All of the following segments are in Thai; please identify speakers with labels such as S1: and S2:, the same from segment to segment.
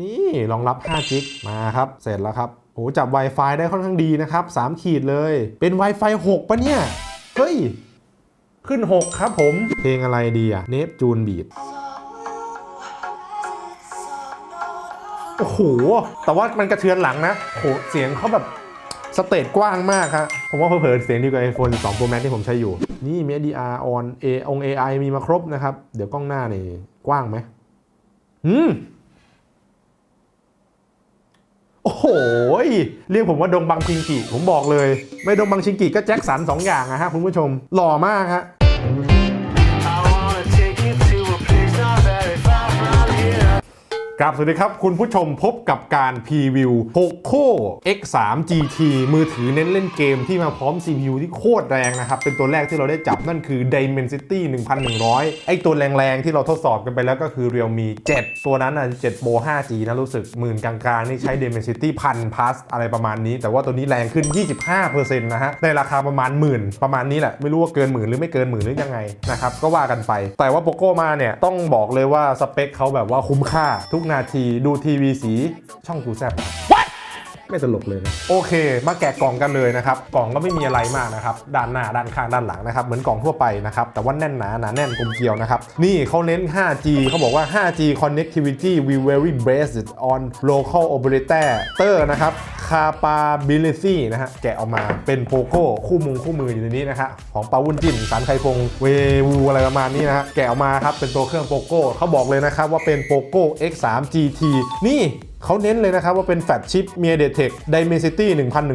S1: นี่รองรับ5จิกมาครับ เสร็จแล้วครับโหจับ Wi-Fi ได้ค่อนข้างดีนะครับ 3 ขีดเลย เป็น Wi-Fi 6ปะเนี่ย เฮ้ย ขึ้น 6 ครับผม เพลงอะไรดีอะเนฟจูนบีดโอ้โห แต่ว่ามันกระเทือนหลังนะโหเสียงเขาแบบสเตจกว้างมากครับผมว่าเผลอเสียงดีกว่า iPhone 12 Pro Max ที่ผมใช้อยู่ นี่มี HDR on A อง AI มีมาครบนะครับ เดี๋ยวกล้องหน้านี่ กว้างไหมอืม โอ้โหเรียกผมว่าดงบังชิงกิ ผมบอกเลย ไม่ดงบังชิงกิก็แจ็คสันสองอย่างนะฮะคุณผู้ชม หล่อมากฮะ กราบสวัสดีครับ คุณผู้ชมพบกับการพรีวิว Poco X3 GT มือถือเน้นเล่นเกมที่มาพร้อม CPU ที่โคตรแรงนะครับ เป็นตัวแรกที่เราได้จับนั่นคือ Dimensity 1100 ไอตัวแรงๆ ที่เราทดสอบกันไปแล้วก็คือ Realme 7 ตัวนั้นอะ7 Pro 5G นะรู้สึกหมื่นกลางๆ นี่ใช้ Dimensity พันพัสอะไรประมาณนี้ แต่ว่าตัวนี้แรงขึ้น 25%นะฮะในราคาประมาณหมื่นประมาณนี้แหละไม่รู้ว่าเกินหมื่นหรือไม่เกินหมื่นหรือยังไงนะครับก็ว่ากันไป แต่ว่า Poco มาเนี่ยต้องบอกเลยว่าสเปคเขาแบบว่าคุ้มค่าทุกนาทีดูทีวีสีช่องกูแซบ ไม่ตลกเลยนะโอเค มาแกะกล่องกันเลยนะครับ กล่องก็ไม่มีอะไรมากนะครับ ด้านหน้า ด้านข้าง ด้านหลังนะครับ เหมือนกล่องทั่วไปนะครับ แต่ว่าแน่นหนา หนาแน่นกลมเกลียวนะครับ นี่เขาเน้น 5G เขาบอกว่า 5G connectivity will very based on local operator นะครับ capability นะฮะ แกะออกมาเป็นโ o โก้คู่มุงคู่มืออยู่ในนี้นะฮะ ของปาวุ้นจินสันไคฟงเววูอะไรประมาณนี้นะฮะ แกะออกมาครับ เป็นตัวเครื่องโ o โก้เขาบอกเลยนะครับว่าเป็น Poco X3 GT นี่ เขาเน้นเลยนะครับว่าเป็นแฟลชิป MediaTek Dimensity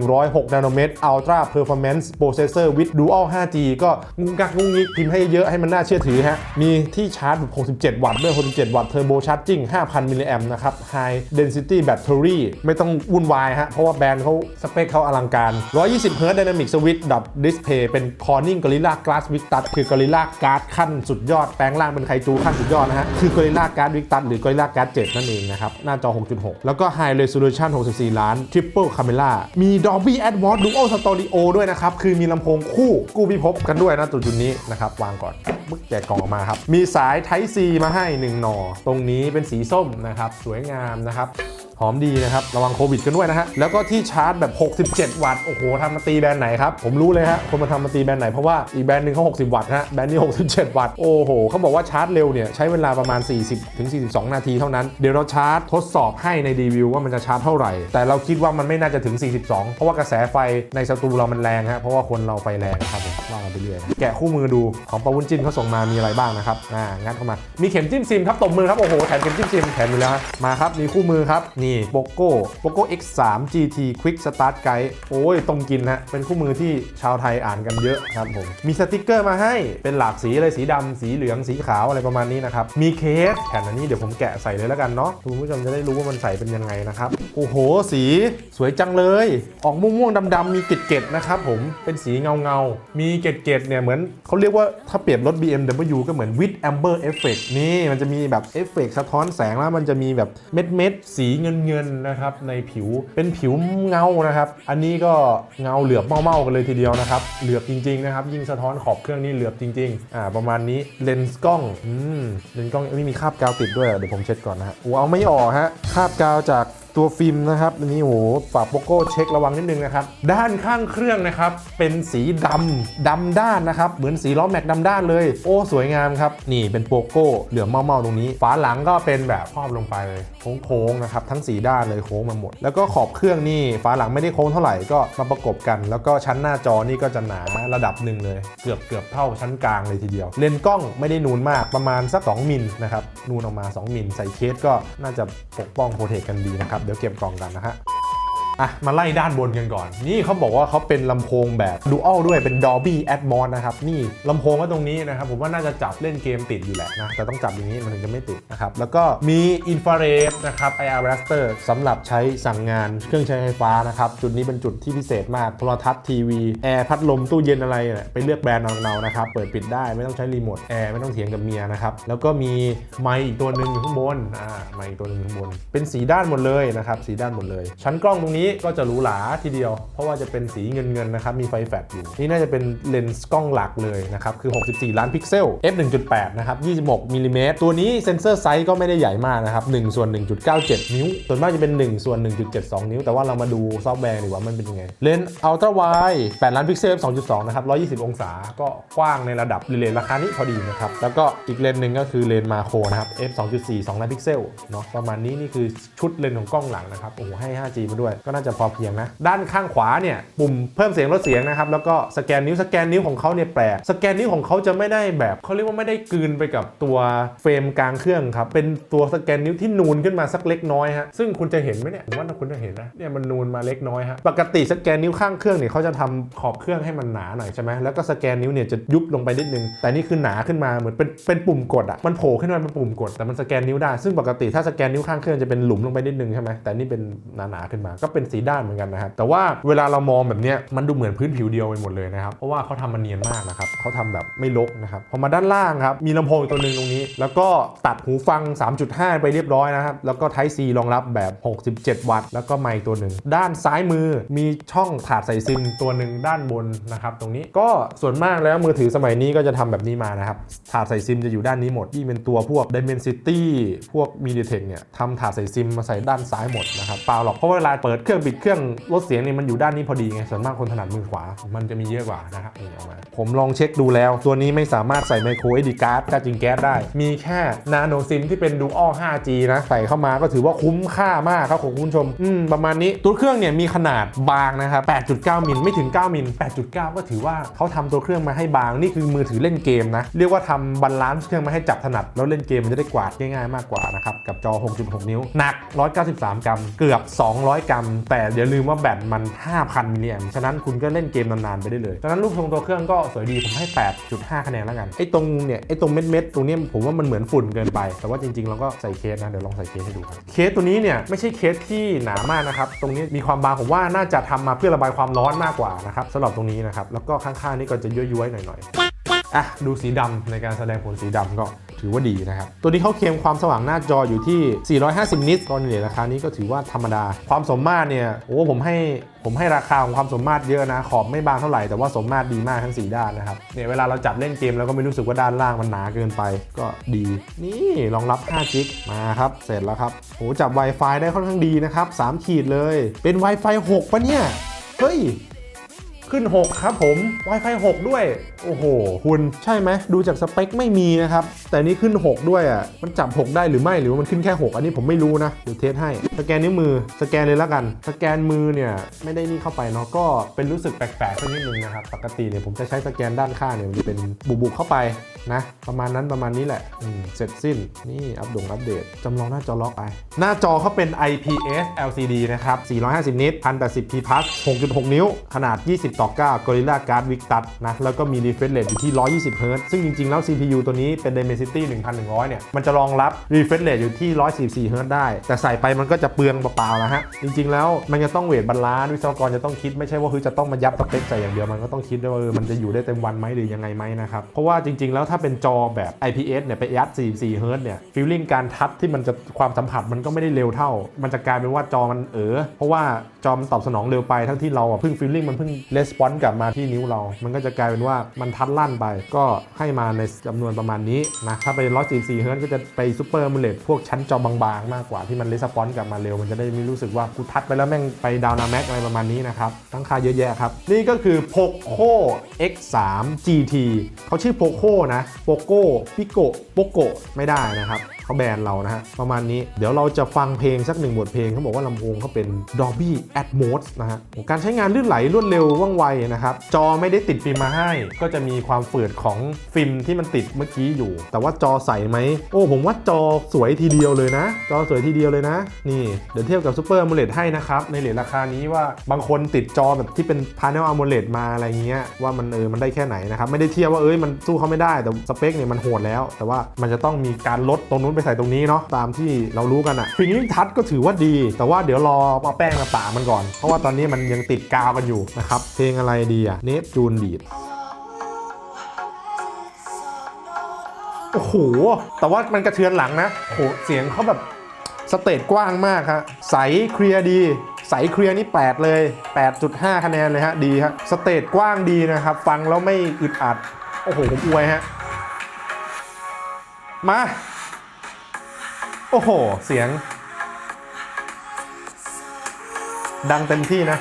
S1: 1106นาโนเมตร Ultra Performance Processor with Dual 5G ก็งุงกักงุงงิกพิมพ์ให้เยอะให้มันน่าเชื่อถือฮะ มีที่ชาร์จแบบ67 วัตต์ด้วย 67 วัตต์ Turbo Charging 5,000 มิลลิแอมป์นะครับ High Density Battery ไม่ต้องวุ่นวายฮะ เพราะว่าแบรนด์เขาสเปคเขาอลังการ 120 Hz Dynamic Switch Dot Display เป็น Corning Gorilla Glass Victus คือ Gorilla Glass ขั้นสุดยอด แปลงร่างเป็นไคจูขั้นสุดยอดนะฮะ คือ Gorilla Glass Victus หรือ Gorilla Glass 7 นั่นเองนะครับ หน้าจอ 6.6แล้วก็ High Resolution 64 ล้าน Triple Camera มี Dolby Atmos Dual Stereo ด้วยนะครับ คือมีลำโพงคู่กู้พิภพกันด้วยนะตัวจุดนี้นะครับ วางก่อนมึกแกะกล่องออกมาครับ มีสาย Type C มาให้ 1 หน่อ ตรงนี้เป็นสีส้มนะครับ สวยงามนะครับ หอมดีนะครับ ระวังโควิดกันด้วยนะฮะ แล้วก็ที่ชาร์จแบบ 67 วัตต์ โอ้โหทำมาตีแบรนด์ไหนครับ ผมรู้เลยฮะ คนมาทำมาตีแบรนด์ไหน เพราะว่าอีกแบรนด์หนึ่งเขา 60 วัตต์ฮะ แบรนด์นี้ 67 วัตต์ โอ้โห เขาบอกว่าชาร์จเร็วเนี่ย ใช้เวลาประมาณ 40 ถึง 42 นาทีเท่านั้น เดี๋ยวเราชาร์จทดสอบให้ในรีวิวว่ามันจะชาร์จเท่าไหร่ แต่เราคิดว่ามันไม่น่าจะถึง 42 เพราะว่ากระแสไฟในสตูเรามันแรงฮะ เพราะว่าคนเราไฟแรงครับผมว่ากันไปเรื่อยแกะคู่มือดูของปาวุ้นจิ้นเขาส่งมามีอะไรบ้างนะครับ อ่า งัดเข้ามา มีเข็มจิ้มซิมครับตบมือครับ โอ้โห แถมเข็มจิ้มซิมแถมอยู่แล้ว มาครับ มีคู่มือครับนีโปโก้ Poco X3 GT Quick Start Guide โอ้ยตรงกินฮะเป็นคู่มือที่ชาวไทยอ่านกันเยอะครับผม มีสติกเกอร์มาให้เป็นหลากสีเลยสีดำสีเหลืองสีขาวอะไรประมาณนี้นะครับ มีเคสแผ่นอันนี้เดี๋ยวผมแกะใส่เลยแล้วกันเนาะคุณผู้ชมจะได้รู้ว่ามันใส่เป็นยังไงนะครับ โอ้โห สีสวยจังเลย ออกม่วงๆดำๆมีเกล็ดๆนะครับผมเป็นสีเงาๆมีเกล็ดๆเนี่ยเหมือนเขาเรียกว่าถ้าเปรียบรถ BMW ก็เหมือน with amber effect นี่มันจะมีแบบเอฟเฟกต์สะท้อนแสงแล้วมันจะมีแบบเม็ดเม็ดๆสีเงินเงินนะครับในผิวเป็นผิวเงานะครับ อันนี้ก็เงาเหลือบเมาๆกันเลยทีเดียวนะครับ เหลือบจริงๆนะครับ ยิ่งสะท้อนขอบเครื่องนี่เหลือบจริงๆอ่าประมาณนี้เลนส์กล้องอืมเลนส์กล้องไม่มีคราบกาวติดด้วยเหรอเดี๋ยวผมเช็ดก่อนนะฮะโอ้เอาไม่ออกฮะคราบกาวจาก ตัวฟิล์มนะครับอันนี้โหฝาโปโก้เช็คระวังนิดนึงนะครับ ด้านข้างเครื่องนะครับเป็นสีดำดำด้านนะครับ เหมือนสีล้อแม็กดำด้านเลย โอ้สวยงามครับ นี่เป็นโปโก้เหลืองเมาๆตรงนี้ ฝาหลังก็เป็นแบบครอบลงไปเลยโค้งๆนะครับทั้งสีด้านเลยโค้งมาหมด แล้วก็ขอบเครื่องนี่ฝาหลังไม่ได้โค้งเท่าไหร่ก็มาประกบกัน แล้วก็ชั้นหน้าจอนี่ก็จะหนาระดับหนึ่งเลย เกือบเกือบเท่าชั้นกลางเลยทีเดียว เลนส์กล้องไม่ได้นูนมากประมาณสัก 2มิลนะครับนูนออกมา 2มิลใส่เคสก็น่าจะปกป้องโปรเทคกันดีนะครับดี๋ยวเตรียมกล่องกันนะฮะ อะมาไล่ด้านบนกันก่อน นี่เขาบอกว่าเขาเป็นลำโพงแบบ Dual ด้วยเป็น Dolby Atmos นะครับ นี่ลำโพงก็ตรงนี้นะครับ ผมว่าน่าจะจับเล่นเกมติดอยู่แหละนะ แต่ต้องจับอย่างนี้มันถึงจะไม่ติดนะครับ แล้วก็มีอินฟราเรดนะครับ IR Raster สำหรับใช้สั่งงานเครื่องใช้ไฟฟ้านะครับ จุดนี้เป็นจุดที่พิเศษมากโทรทัศน์ทีวี แอร์พัดลมตู้เย็นอะไรเนี่ยไปเลือกแบรนด์เอาเรานะครับ เปิดปิดได้ไม่ต้องใช้รีโมทแอร์ไม่ต้องเถียงกับเมียนะครับแล้วก็มีไมค์อีกตัวหนึ่งอยู่ข้างบนอ่าไมค์อีกตัวหนึงอยู่ข้างบน เป็นสีด้านหมดเลยนะครับสีด้านหมดเลย ชั้นกล้องตรงนี้ก็จะหรูหราทีเดียว เพราะว่าจะเป็นสีเงินเงินๆนะครับ มีไฟแฟลชอยู่ นี่น่าจะเป็นเลนส์กล้องหลักเลยนะครับ คือ 64 ล้านพิกเซล f 1.8 นะครับ 26มิลลิเมตรตัวนี้เซนเซอร์ไซส์ก็ไม่ได้ใหญ่มากนะครับ1ส่วน 1.97 นิ้ว ส่วนมากจะเป็น 1 ส่วน 1.72 นิ้ว แต่ว่าเรามาดูซอฟต์แวร์ดีกว่ามันเป็นยังไง เลนส์อัลตร้าไว8ล้านพิกเซล f 2.2 นะครับ 120 องศา ก็กว้างในระดับเลนส์ราคานี้พอดีนะครับแล้วก็อีกเลนส์หนึ่งก็คือเลนส์มาโครนะครับ f 2.4 2ล้านพิกเซลเนาะประมาณนี้นี่คือชุดเลนส์ของกล้องหลังนะครับโอ้โหให้ 5G มาด้วยก็น่าจะพอเพียงนะ ด้านข้างขวาเนี่ยปุ่มเพิ่มเสียงลดเสียงนะครับ แล้วก็สแกนนิ้วสแกนนิ้วของเขาเนี่ยแปลกสแกนนิ้วของเขาจะไม่ได้แบบเขาเรียกว่าไม่ได้กลืนไปกับตัวเฟรมกลางเครื่องครับเป็นตัวสแกนนิ้วที่นูนขึ้นมาสักเล็กน้อยฮะซึ่งคุณจะเห็นไหมเนี่ยผมว่าคุณจะเห็นนะเนี่ยมันนูนมาเล็กน้อยฮะปกติสแกนนิ้วข้างเครื่องเนี่ยเขาจะทำขอบเครื่องให้มันหนาหน่อยใช่ไหมแล้วก็สแกนนิ้วเนี่ยจะยุบลงไปนิดนึง แต่นี่คือหนาขึ้นมาเหมือนเป็นเป็นปุ่มกดอะมันโผล่ขึ้นมาเป็นปุ่มกดแต่มันสแกนนิ้วได้ซึ่งปกติถ้าสแกนนิ้วข้างเครื่องจะเป็นหลุมลงไปนิดนึงใช่ไหมแต่นี่เป็นหนาๆขึ้นมาก็เป็นสีด้านเหมือนกันนะครับแต่ว่าเวลาเรามองแบบเนี้ยมันดูเหมือนพื้นผิวเดียวไปหมดเลยนะครับเพราะว่าเขาทำมันเนียนมากนะครับเขาทำแบบไม่ลกนะครับพอมาด้านล่างครับมีลำโพงตัวหนึ่งตรงนี้ แล้วก็ตัดหูฟัง 3.5 ไปเรียบร้อยนะครับแล้วก็ Type C รองรับแบบ 67 วัตต์ แล้วก็ไมค์ตัวหนึ่งด้านซ้ายมือมีช่องถาดใส่ซิมตัวหนึ่งด้านบนนะครับตรงนี้ก็ส่วนมากแล้วมือถือสมัยนี้ก็จะทำแบบนี้มานะครับถาดใส่ซิมจะอยู่ด้านนี้หมดที่เป็นตัวพวก Dimensity พวก MediaTek เนี่ยทำถาดใส่ซิมมาใส่ด้านซ้ายหมดนะครับเปล่าหรอกเพราะเวลาเปิดเครื่องปิดเครื่องลดเสียงนี่มันอยู่ด้านนี้พอดีไงส่วนมากคนถนัดมือขวา มันจะมีเยอะกว่านะครับนี่เอามาผมลองเช็คดูแล้วตัวนี้ไม่สามารถใส่ไมโคร SD card กาจิงแก๊สได้ มีแค่นาโนซิมที่เป็น Dual 5G นะใส่เข้ามาก็ถือว่าคุ้มค่ามากครับของคุณผู้ชมอืมประมาณนี้ตัวเครื่องเนี่ยมีขนาดบางนะครับ 8.9 มิลไม่ถึง 9 มิล 8.9 ก็ถือว่าเขาทำตัวเครื่องมาให้บาง นี่คือมือถือเล่นเกมนะ เรียกว่าทำบาลานซ์เครื่องมาให้จับถนัด แล้วเล่นเกมมันจะได้กวาดง่ายๆมากกว่านะครับ กับจอ 6.6 นิ้ว หนัก 193 กรัม เกือบ 200 กรัมแต่อย่าลืมว่าแบตมัน 5,000 มิลลิแอมฉะนั้นคุณก็เล่นเกมนานๆไปได้เลยฉะนั้นรูปทรงตัวเครื่องก็สวยดีผมให้ 8.5 คะแนนแล้วกันไอ้ตรงเนี่ยไอ้ตรงเม็ดๆตรงเนี้ยผมว่ามันเหมือนฝุ่นเกินไป แต่ว่าจริงๆเราก็ใส่เคสนะเดี๋ยวลองใส่เคสให้ดูครับเคสตัวนี้เนี่ยไม่ใช่เคสที่หนามากนะครับตรงนี้มีความบางผมว่าน่าจะทำมาเพื่อระบายความร้อนมากกว่านะครับสำหรับตรงนี้นะครับแล้วก็ข้างๆนี่ก็จะย้วยๆหน่อยๆอะดูสีดำในการแสดงผลสีดำก็ ถือว่าดีนะครับ ตัวนี้เขาเคลมความสว่างหน้าจออยู่ที่ 450 นิตก็เนี่ยราคานี้ก็ถือว่าธรรมดา ความสมมาตรเนี่ยโอ้ผมให้ผมให้ราคาของความสมมาตรเยอะนะ ขอบไม่บางเท่าไหร่แต่ว่าสมมาตรดีมากทั้ง 4 ด้านนะครับเนี่ยเวลาเราจับเล่นเกมแล้วก็ไม่รู้สึกว่าด้านล่างมันหนาเกินไปก็ดี นี่รองรับ5จิกมาครับ เสร็จแล้วครับโหจับ Wi-Fi ได้ค่อนข้างดีนะครับ3ขีดเลย เป็น Wi-Fi 6ปะเนี่ยเฮ้ย ขึ้น 6 ครับผม Wi-Fi 6 ด้วย โอ้โห คุณใช่ไหม ดูจากสเปคไม่มีนะครับ แต่นี่ขึ้น 6 ด้วยอะ มันจับ 6 ได้หรือไม่ หรือว่ามันขึ้นแค่ 6 อันนี้ผมไม่รู้นะ เดี๋ยวเทสให้ สแกนนิ้วมือ สแกนเลยละกัน สแกนมือเนี่ยไม่ได้นี่เข้าไปเนาะ ก็เป็นรู้สึกแปลกๆสักนิดนึงนะครับ ปกติเนี่ยผมจะใช้สแกนด้านข้างเนี่ยมันจะเป็นบุบๆเข้าไปนะประมาณนั้นประมาณนี้แหละเสร็จสิ้นนี่อัปดงอัปเดตจำลองหน้าจอล็อกไป หน้าจอเขาเป็น IPS LCD นะครับ 450 นิต 1080p plus 6.6 นิ้ว ขนาด 20 ต่อ 9 Gorilla Glass Victus นะ แล้วก็มี refresh rate อยู่ที่ 120 Hz ซึ่งจริง ๆ แล้ว CPU ตัวนี้เป็น Dimensity 1100 เนี่ย มันจะรองรับ refresh rate อยู่ที่ 144 Hz ได้ แต่ใส่ไปมันก็จะเปลืองเปล่าๆนะฮะ จริง ๆ แล้วมันจะต้องเวทบาลานซ์วิศวกรจะต้องคิดไม่ใช่ว่าคือจะต้องมายับสเปคใส่อย่างเดียวมันก็ต้องคิดด้วยว่าเออมันจะอยู่ได้เต็มวันไหมหรือยังไงไหมนะครับเพราะว่าจริง ๆแล้วถ้าเป็นจอแบบ IPS เนี่ยไปยัด44 h z เนี่ยฟีลลิ่งการทัชที่มันจะความสัมผัสมันก็ไม่ได้เร็วเท่า มันจะกลายเป็นว่าจอมันเออเพราะว่าจอมันตอบสนองเร็วไปทั้งที่เราเพิ่งฟีลลิ่งมันเพิ่งレスปอนส์กลับมาที่นิ้วเรา มันก็จะกลายเป็นว่ามันทัดลั่นไป ก็ให้มาในจำนวนประมาณนี้นะถ้าไป144 h z ก็จะไปซูเปอร์มูเลตพวกชั้นจอบางๆ มากกว่าที่มันレスปอนส์กลับมาเร็ว มันจะได้ไม่รู้สึกว่ากูทัดไปแล้วแม่งไปดาวนาแม็กอะไรประมาณนี้นะครับตั้งค่าเยอะแยะครับนี่ก็คือ Poco X3 GT เขาชื่อ Poco นะโปโก้ ปิโก้โปโก้ไม่ได้นะครับ เขาแบนเรานะฮะ ประมาณนี้เดี๋ยวเราจะฟังเพลงสักหนึ่งบทเพลงเขาบอกว่าลำโพงเขาเป็น Dolby Atmos นะฮะการใช้งานลื่นไหลรวดเร็วว่องไวนะครับ จอไม่ได้ติดฟิล์มมาให้ ก็จะมีความฝืดของฟิล์มที่มันติดเมื่อกี้อยู่ แต่ว่าจอใสไหม โอ้ผมว่าจอสวยทีเดียวเลยนะ จอสวยทีเดียวเลยนะ นี่เดี๋ยวเทียบกับ Super AMOLED ให้นะครับ ในเหรียญราคานี้ว่าบางคนติดจอแบบที่เป็น Panel AMOLED มาอะไรเงี้ยว่ามันเออมันได้แค่ไหนนะครับไม่ได้เทียบว่าเอ้ยมันสู้เขาไม่ได้แต่สเปคเนี่ยมันโหดแล้ว แต่ว่ามันจะต้องมีการลดตรงนู้นไปใส่ตรงนี้เนาะตามที่เรารู้กันอะฟิงลิ่งทัชก็ถือว่าดี แต่ว่าเดี๋ยวรอเอาแป้งมาปะมันก่อน เพราะว่าตอนนี้มันยังติดกาวกันอยู่นะครับเพลงอะไรดีอะเนฟจูนบีดโอ้โห แต่ว่ามันกระเทือนหลังนะโหเสียงเขาแบบสเตจกว้างมากครับใสเคลียร์ดี ใสเคลียร์นี่ 8 เลย 8.5 คะแนนเลยฮะ ดีฮะ สเตจกว้างดีนะครับ ฟังแล้วไม่อึดอัด โอ้โห ผมอวยฮะ มา โอ้โห เสียง ดังเต็มที่นะ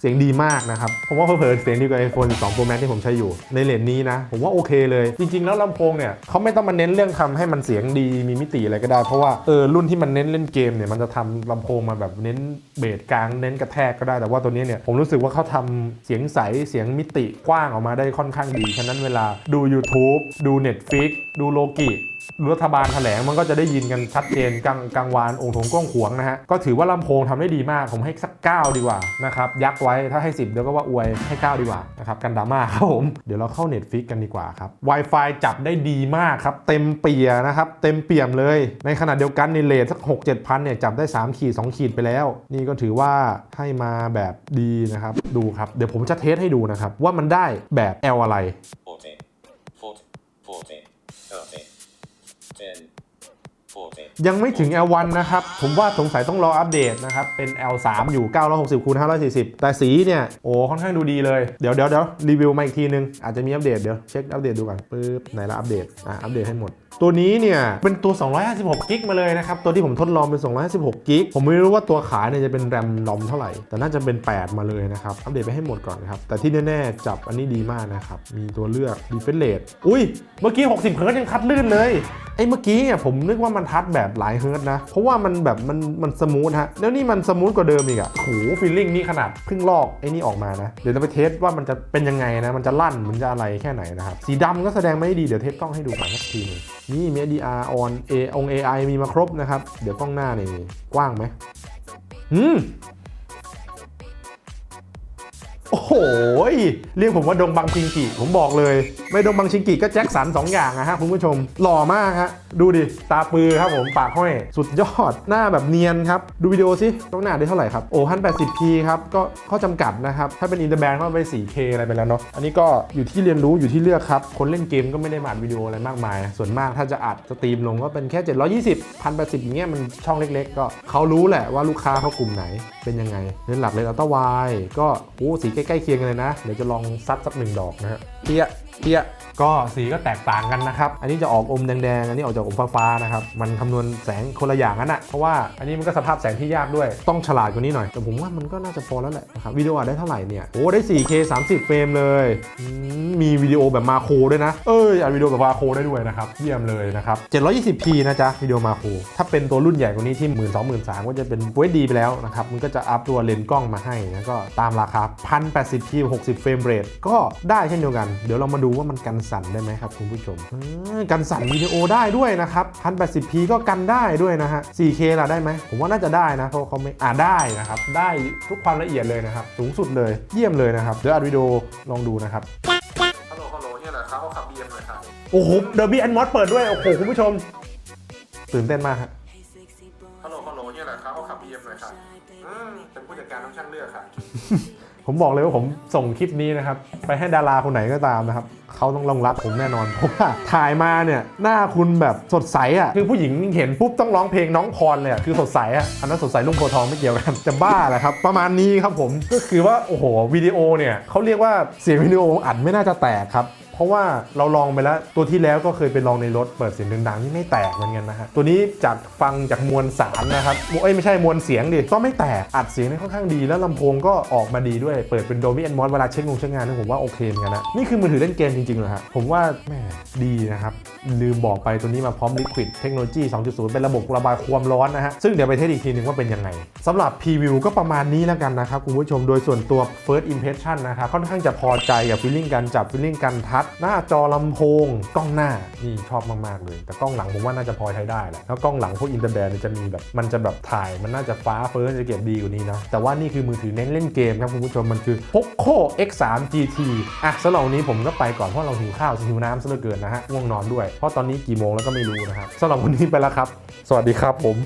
S1: เสียงดีมากนะครับ ผมว่าเผลอๆเสียงดีกว่า iPhone 12 Pro Max ที่ผมใช้อยู่ ในเลนนี้นะ ผมว่าโอเคเลย จริง ๆ แล้วลำโพงเนี่ยเขาไม่ต้องมาเน้นเรื่องทำให้มันเสียงดีมีมิติอะไรก็ได้ เพราะว่าเออรุ่นที่มันเน้นเล่นเกมเนี่ยมันจะทำลำโพงมาแบบเน้นเบสกลางเน้นกระแทกก็ได้แต่ว่าตัวนี้เนี่ยผมรู้สึกว่าเขาทำเสียงใสเสียงมิติกว้างออกมาได้ค่อนข้างดีฉะนั้นเวลาดู YouTube ดู Netflix ดูโลกิ รัฐบาลแถลงมันก็จะได้ยินกันชัดเจนกลางกลางวานองค์ถงก้องขวงนะฮะ ก็ถือว่าลำโพงทำได้ดีมาก ผมให้สัก 9 ดีกว่านะครับยักไว้ถ้าให้ 10 เดี๋ยวก็ว่าอวยให้ 9 ดีกว่านะครับกันดราม่าครับผม เดี๋ยวเราเข้า Netflix กันดีกว่าครับ Wi-Fi จับได้ดีมากครับ เต็มเปียนะครับเต็มเปี่ยมเลย ในขณะเดียวกันในเลทสัก 6 7พันเนี่ยจับได้ 3 ขีด 2 ขีดไปแล้ว นี่ก็ถือว่าให้มาแบบดีนะครับดูครับเดี๋ยวผมจะเทสให้ดูนะครับว่ามันได้แบบ L อะไร
S2: fourteen, fourteen, fourteen, thirteen, ten, fourteen.
S1: ยังไม่ถึง L1 นะครับ ผมว่าสงสัยต้องรออัปเดตนะครับ เป็น L3 อยู่ 960คูณ540 แต่สีเนี่ย โอ้ ค่อนข้างดูดีเลย เดี๋ยวเดี๋ยวเดี๋ยวรีวิวมาอีกทีนึง อาจจะมีอัปเดต เดี๋ยวเช็คอัปเดตดูก่อนปึ๊บไหนละอัปเดต อะ อัปเดตให้หมด ตัวนี้เนี่ยเป็นตัว 256กิกมาเลยนะครับ ตัวที่ผมทดลองเป็น 256กิกผมไม่รู้ว่าตัวขายเนี่ยจะเป็นแรมลอมเท่าไหร่ แต่น่าจะเป็น 8 มาเลยนะครับ อัปเดตไปให้หมดก่อนครับ แต่ที่แน่ๆ จับอันนี้ดีมากนะครับ มีตัวเลือก defense rate อุ้ย เมื่อกี้ 60เฮิร์ตยังคัดลื่นเลยไอ้เมื่อกี้เนี่ยผมนึกว่ามันทัดแบบหลายเฮิร์ตนะ เพราะว่ามันแบบมันมันสมูทฮะ แล้วนี่มันสมูทกว่าเดิมอีกอะโหฟีลลิ่งนี่ขนาดเพิ่งลอกไอ้นี่ออกมานะ เดี๋ยวจะไปเทสว่ามันจะเป็นยังไงนะ มันจะลั่น มันจะอะไรแค่ไหนนะครับ สีดำก็แสดงไม่ดี เดี๋ยวเทสกล้องให้ดูก่อนสักทีนึงนี่มี HDR on A อง AI มีมาครบนะครับ เดี๋ยวกล้องหน้านี่ กว้างไหมอืม โอ้โหยเรียกผมว่าดงบังชิงกิผมบอกเลย ไม่ดงบังชิงกิก็แจ็คสันสองอย่างอะฮะคุณผู้ชม หล่อมากฮะดูดิ ตาปือครับผม ปากห้อย สุดยอด หน้าแบบเนียนครับ ดูวิดีโอสิต้องหน้าได้เท่าไหร่ครับ โอ้พันแปดสิบพีครับ ก็ข้อจำกัดนะครับ ถ้าเป็นอินเตอร์แบนก็ไป 4K อะไรไปแล้วเนาะอันนี้ก็อยู่ที่เรียนรู้อยู่ที่เลือกครับคนเล่นเกมก็ไม่ได้มาอัดวิดีโออะไรมากมาย ส่วนมากถ้าจะอัดสตรีมลงก็เป็นแค่720 1080อย่างเงี้ยมันช่องเล็ก ๆ ก็เขารู้แหละว่าลูกค้าเขากลุ่มไหนเป็นยังไงเน้นหลักเลยอัลต้าวายก็โอ้สีใกล้ๆเคียงกันเลยนะ เดี๋ยวจะลองซัดสักหนึ่งดอกนะฮะ เปี้ยเปี้ยก็สีก็แตกต่างกันนะครับ อันนี้จะออกอมแดงๆ อันนี้ออกจากอมฟ้าๆ นะครับ มันคำนวณแสงคนละอย่างกันอะเพราะว่าอันนี้มันก็สภาพแสงที่ยากด้วย ต้องฉลาดกว่านี้หน่อย แต่ผมว่ามันก็น่าจะพอแล้วแหละนะครับ วิดีโอได้เท่าไหร่เนี่ย โอ้ ได้ 4K 30 เฟรมเลย มีวิดีโอแบบมาโครด้วยนะ เอ้ยอัดวิดีโอแบบมาโครได้ด้วยนะครับ เยี่ยมเลยนะครับ 720p นะจ๊ะ วิดีโอมาโครถ้าเป็นตัวรุ่นใหญ่กว่านี้ที่ 1 2 0 0 0 0 3ก็จะเป็น Full HD ไปแล้วนะครับ มันก็จะอัพตัวเลนส์กล้องมาให้นะก็ตามราคา 1080p 60เฟรมเรทก็ได้เช่นเดียวกันเดี๋ยวเรามาดูว่ามันกันสั่นได้ไหมครับคุณผู้ชมเออกันสั่นวิดีโอได้ด้วยนะครับ 1080p ก็กันได้ด้วยนะฮะ 4K ล่ะได้ไหม ผมว่าน่าจะได้นะ เพราะเขาไม่อ่าได้นะครับ ได้ทุกความละเอียดเลยนะครับ สูงสุดเลย เยี่ยมเลยนะครับ เดี๋ยวอัดวิดีโอลองดูนะครับฮัลโหลฮัลโหลเนี่ยแหละครับเขาขับ BM เลยครับ โอ้โห เดอร์บี้แอนมอสเปิดด้วย โอ้โห คุณผู้ชม ตื่นเต้นมากครับฮัลโหลฮัลโหลเนี่ยแหละครับเขาขับ BM เลยครับเป็นผู้จัดการน้ำช่างเลือกค่ะ ผมบอกเลยว่าผมส่งคลิปนี้นะครับ ไปให้ดาราคนไหนก็ตามนะครับเขาต้องรองรับผมแน่นอนเพราะว่าถ่ายมาเนี่ยหน้าคุณแบบสดใสอะ่ะคือผู้หญิงเห็นปุ๊บต้องร้องเพลงน้องพรเลยอะคือสดใสอะ่ะอันนั้นสดใสลุงโพทองไม่เกี่ยวกันจะบ้าแหละครับ ประมาณนี้ครับผมก็คือว่าโอ้โหวิดีโอเนี่ยเขาเรียกว่าเสียงวิดีโออัดไม่น่าจะแตกครับ เพราะว่าเราลองไปแล้ว ตัวที่แล้วก็เคยไปลองในรถเปิดเสียงดังๆนี่ไม่แตกเหมือนกันนะฮะตัวนี้จากฟังจากมวลสารนะครับเอ้ยไม่ใช่มวลเสียงดิก็ไม่แตกอัดเสียงได้ค่อนข้างดี แล้วลำโพงก็ออกมาดีด้วยเปิดเป็นโดมิแอนมอสเวลาเช็คงงเช็คงานนี่ผมว่าโอเคเหมือนกันนะนี่คือมือถือเล่นเกมจริงๆเหรอฮะผมว่าแหมดีนะครับลืมบอกไปตัวนี้มาพร้อม Liquid เทคโนโลยี2.0 เป็นระบบระบายความร้อนนะฮะซึ่งเดี๋ยวไปเทสอีกทีนึงว่าเป็นยังไงสำหรับพรีวิวก็ประมาณนี้แล้วกันนะครับคุณผู้ชมโดยส่วนตัว First Impression นะครับค่อนข้างจะพอใจกับฟีลลิ่งการจับฟีลลิ่งการทัดหน้าจอลำโพงกล้องหน้านี่ชอบมากๆเลย แต่กล้องหลังผมว่าน่าจะพอใช้ได้แหละแล้วกล้องหลังพวกอินเตอร์แบนจะมีแบบมันจะแบบถ่ายมันน่าจะฟ้าเฟิร์สจะเก็บดีกว่านี้นะแต่ว่านี่คือมือถือเน้นเล่นเกมครับคุณผู้ชมมันคือ Poco X3 GT อะสำหรับวันนี้ผมก็ไปก่อนเพราะเราหิวข้าวหิวน้ำซะเหลือเกินนะฮะง่วงนอนด้วยเพราะตอนนี้กี่โมงแล้วก็ไม่รู้นะครับสำหรับวันนี้ไปแล้วครับ สวัสดีครับผม